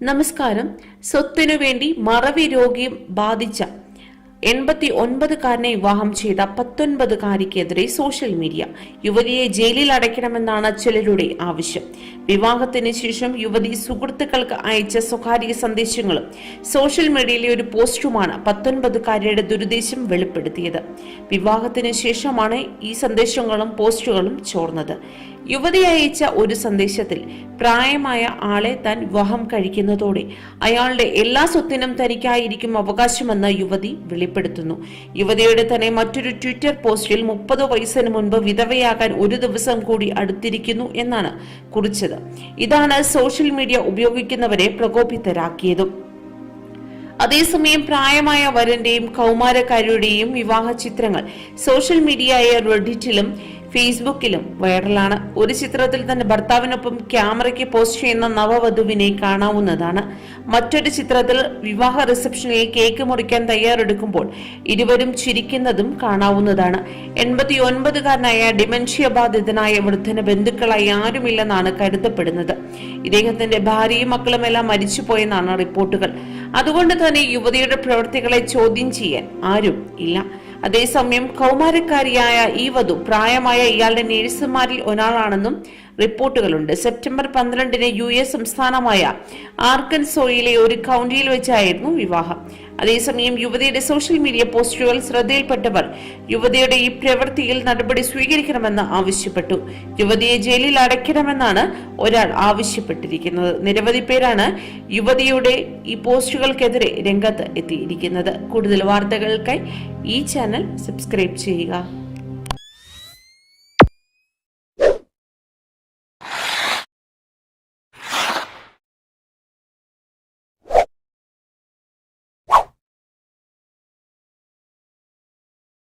നമസ്കാരം. സ്വത്തിനു വേണ്ടി മറവി രോഗിയും ബാധിച്ച എൺപത്തി ഒൻപതുകാരനെ വിവാഹം ചെയ്ത പത്തൊൻപതുകാരിക്കെതിരെ സോഷ്യൽ മീഡിയ. യുവതിയെ ജയിലിൽ അടയ്ക്കണമെന്നാണ് ചിലരുടെ ആവശ്യം. വിവാഹത്തിന് ശേഷം യുവതി സുഹൃത്തുക്കൾക്ക് അയച്ച സ്വകാര്യ സന്ദേശങ്ങളും സോഷ്യൽ മീഡിയയിലെ ഒരു പോസ്റ്റുമാണ് പത്തൊൻപതുകാരിയുടെ ദുരുദ്ദേശം വെളിപ്പെടുത്തിയത്. വിവാഹത്തിന് ശേഷമാണ് ഈ സന്ദേശങ്ങളും പോസ്റ്റുകളും ചോർന്നത്. യുവതി അയച്ച ഒരു സന്ദേശത്തിൽ പ്രായമായ ആളെ താൻ വിവാഹം കഴിക്കുന്നതോടെ അയാളുടെ എല്ലാ സ്വത്തിനും തനിക്കായിരിക്കും അവകാശമെന്ന് യുവതി വെളിപ്പെടുത്തുന്നു. യുവതിയുടെ തന്നെ മറ്റൊരു ട്വിറ്റർ പോസ്റ്റിൽ മുപ്പത് വയസ്സിന് മുൻപ് വിധവയാകാൻ ഒരു ദിവസം കൂടി അടുത്തിരിക്കുന്നു എന്നാണ് കുറിച്ചത്. ഇതാണ് സോഷ്യൽ മീഡിയ ഉപയോഗിക്കുന്നവരെ പ്രകോപിതരാക്കിയതും. അതേസമയം പ്രായമായ വരന്റെയും കൗമാരക്കാരിയുടെയും വിവാഹ ചിത്രങ്ങൾ സോഷ്യൽ മീഡിയയായ റെഡിറ്റിലും ഫേസ്ബുക്കിലും വൈറലാണ്. ഒരു ചിത്രത്തിൽ തന്റെ ഭർത്താവിനൊപ്പം ക്യാമറയ്ക്ക് പോസ്റ്റ് ചെയ്യുന്ന നവവധുവിനെ കാണാവുന്നതാണ്. മറ്റൊരു ചിത്രത്തിൽ വിവാഹ റിസപ്ഷനിൽ കേക്ക് മുറിക്കാൻ തയ്യാറെടുക്കുമ്പോൾ ഇരുവരും ചിരിക്കുന്നതും കാണാവുന്നതാണ്. എൺപത്തി ഒൻപതുകാരനായ ഡിമെൻഷ്യ ബാധിതനായ വൃദ്ധന് ബന്ധുക്കളായി ആരുമില്ലെന്നാണ് കരുതപ്പെടുന്നത്. ഇദ്ദേഹത്തിന്റെ ഭാര്യയും മക്കളുമെല്ലാം മരിച്ചുപോയെന്നാണ് റിപ്പോർട്ടുകൾ. അതുകൊണ്ട് തന്നെ യുവതിയുടെ പ്രവൃത്തികളെ ചോദ്യം ചെയ്യാൻ ആരും ഇല്ല. അതേസമയം കൗമാരക്കാരിയായ ഈ വധു പ്രായമായ ഇയാളുടെ നേഴ്സുമാരിൽ ഒരാളാണെന്നും റിപ്പോർട്ടുകളുണ്ട്. സെപ്റ്റംബർ പന്ത്രണ്ടിന് യു എസ് സംസ്ഥാനമായ ആർക്കൻസോയിലെ ഒരു കൗണ്ടിയിൽ വെച്ചായിരുന്നു വിവാഹം. അതേസമയം യുവതിയുടെ സോഷ്യൽ മീഡിയ പോസ്റ്റുകൾ ശ്രദ്ധയിൽപ്പെട്ടവർ യുവതിയുടെ ഈ പ്രവൃത്തിയിൽ നടപടി സ്വീകരിക്കണമെന്ന് ആവശ്യപ്പെട്ടു. യുവതിയെ ജയിലിൽ അടയ്ക്കണമെന്നാണ് ഒരാൾ ആവശ്യപ്പെട്ടിരിക്കുന്നത്. നിരവധി പേരാണ് യുവതിയുടെ ഈ പോസ്റ്റുകൾക്കെതിരെ രംഗത്ത് എത്തിയിരിക്കുന്നത്. കൂടുതൽ വാർത്തകൾക്കായി ഈ ചാനൽ സബ്സ്ക്രൈബ് ചെയ്യുക.